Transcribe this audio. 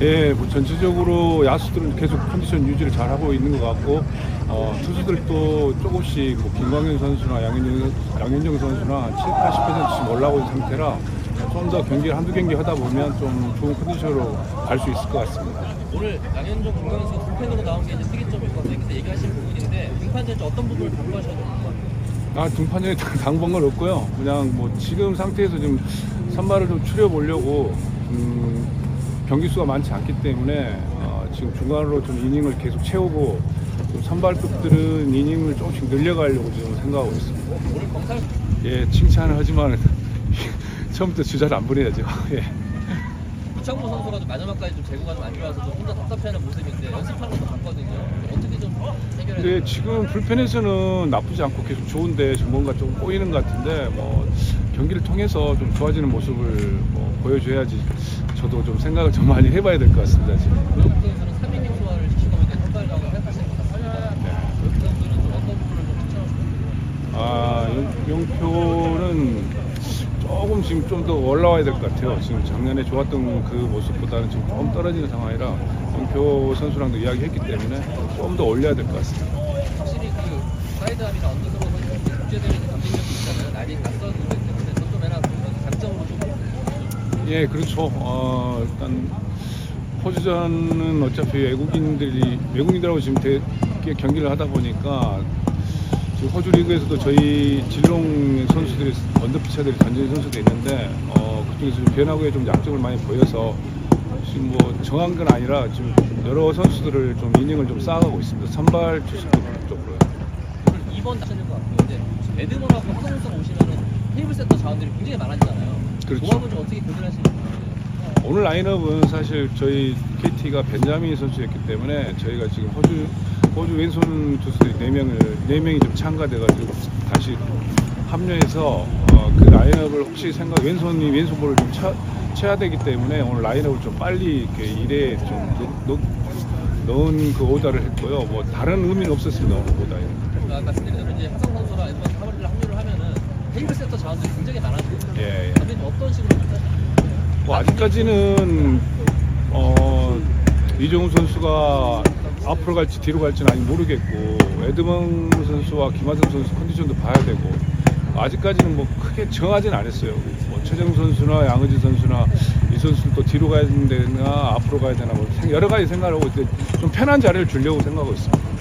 예, 뭐 전체적으로 야수들은 계속 컨디션 유지를 잘 하고 있는 것 같고 어, 투수들도 조금씩 뭐 김광현 선수나 양현종, 양현종 선수나 7, 80%씩 올라오고 있는 상태라 좀 더 경기를 한두 경기 하다 보면 좀 좋은 컨디션으로 갈 수 있을 것 같습니다. 오늘 양현종 김광현 선수 불펜으로 나온 게 이제 특이점일 것 같아요. 그래서 얘기하신 부분인데 등판전 어떤 부분을 공부하셔야 될것 같아요? 아, 등판에 당번 건 없고요. 그냥 뭐 지금 상태에서 좀 선발을 좀 추려보려고 음, 경기 수가 많지 않기 때문에 어, 지금 중간으로 좀 이닝을 계속 채우고 좀 선발급들은 이닝을 조금씩 늘려가려고 지금 생각하고 있습니다. 예, 칭찬을 하지만 처음부터 주자를 안 보내야죠. 예. 이창모 선수가 좀 마지막까지 좀 제구가 좀 안 좋아서 좀 혼자 답답해하는 모습인데 연습하는 것도 봤거든요. 어떻게 좀 해결해야 될까요? 지금 불펜에서는 나쁘지 않고 계속 좋은데 좀 뭔가 좀 꼬이는 것 같은데 뭐 경기를 통해서 좀 좋아지는 모습을 뭐 보여줘야지 저도 좀 생각을 좀 많이 해봐야 될 것 같습니다 지금. 조영국 선수는 3이닝 소화를 시키고 있는 선발이라고 생각하시는 것 같습니다. 조영국 선수는 좀 어떤 부분을 좀 추천하시고 아 영- 영표는 조금 지금 좀 더 올라와야 될 것 같아요. 지금 작년에 좋았던 그 모습보다는 지금 조금 떨어지는 상황이라 영표 선수랑도 이야기했기 때문에 좀 더 올려야 될 것 같습니다. 확실히 그 사이드암이나 선수 국제대회에서 경쟁력이 있잖아요. 날이 낯선 무대 때문에 조금 해나 그런 장점으로 좀 예, 그렇죠. 어, 일단 포지션은 어차피 외국인들이 외국인들하고 지금 대, 꽤 경기를 하다 보니까 지금 호주 리그에서도 저희 진롱 선수들이 언더피처들이 던지는 선수도 있는데 어, 그중에서 좀 변화구에 좀 약점을 많이 보여서 지금 뭐 정한 건 아니라 지금 여러 선수들을 좀 이닝을 좀 쌓아가고 있습니다. 선발 투수도 쪽으로요. 오늘 2번打는 것 같고요. 근데 에드먼하고 선수가 오시면은 테이블 세터 자원들이 굉장히 많아지잖아요. 그렇죠. 조합은 좀 어떻게 교전하시는지 오늘 라인업은 사실 저희 KT가 벤자민 선수였기 때문에 저희가 지금 호주 호주 왼손 투수들이 네 명을 네 명이 좀 참가돼가지고 다시 합류해서 어, 그 라인업을 혹시 생각 왼손이 왼손볼을 좀 차, 쳐야 되기 때문에 오늘 라인업을 좀 빨리 이렇게 일에 좀 넣, 넣, 넣은 그 오더를 했고요. 뭐 다른 의미는 없었습니다 오늘. 그 아까 말씀드린 대로 이제 하성 선수랑 에드먼 사버리를 합류를 하면은 테이블 세터 자원들이 굉장히 많아지거든요. 예, 예. 어떤 식으로? 뭐 아직까지는 어, 이정우 선수가 앞으로 갈지 뒤로 갈지는 아직 모르겠고 에드먼 선수와 김하성 선수 컨디션도 봐야 되고 아직까지는 뭐 크게 정하진 않았어요. 뭐 최정 선수나 양의지 선수나 이 선수는 또 뒤로 가야 되나 앞으로 가야 되나 뭐 생- 여러 가지 생각을 하고 있는데 좀 편한 자리를 주려고 생각하고 있습니다.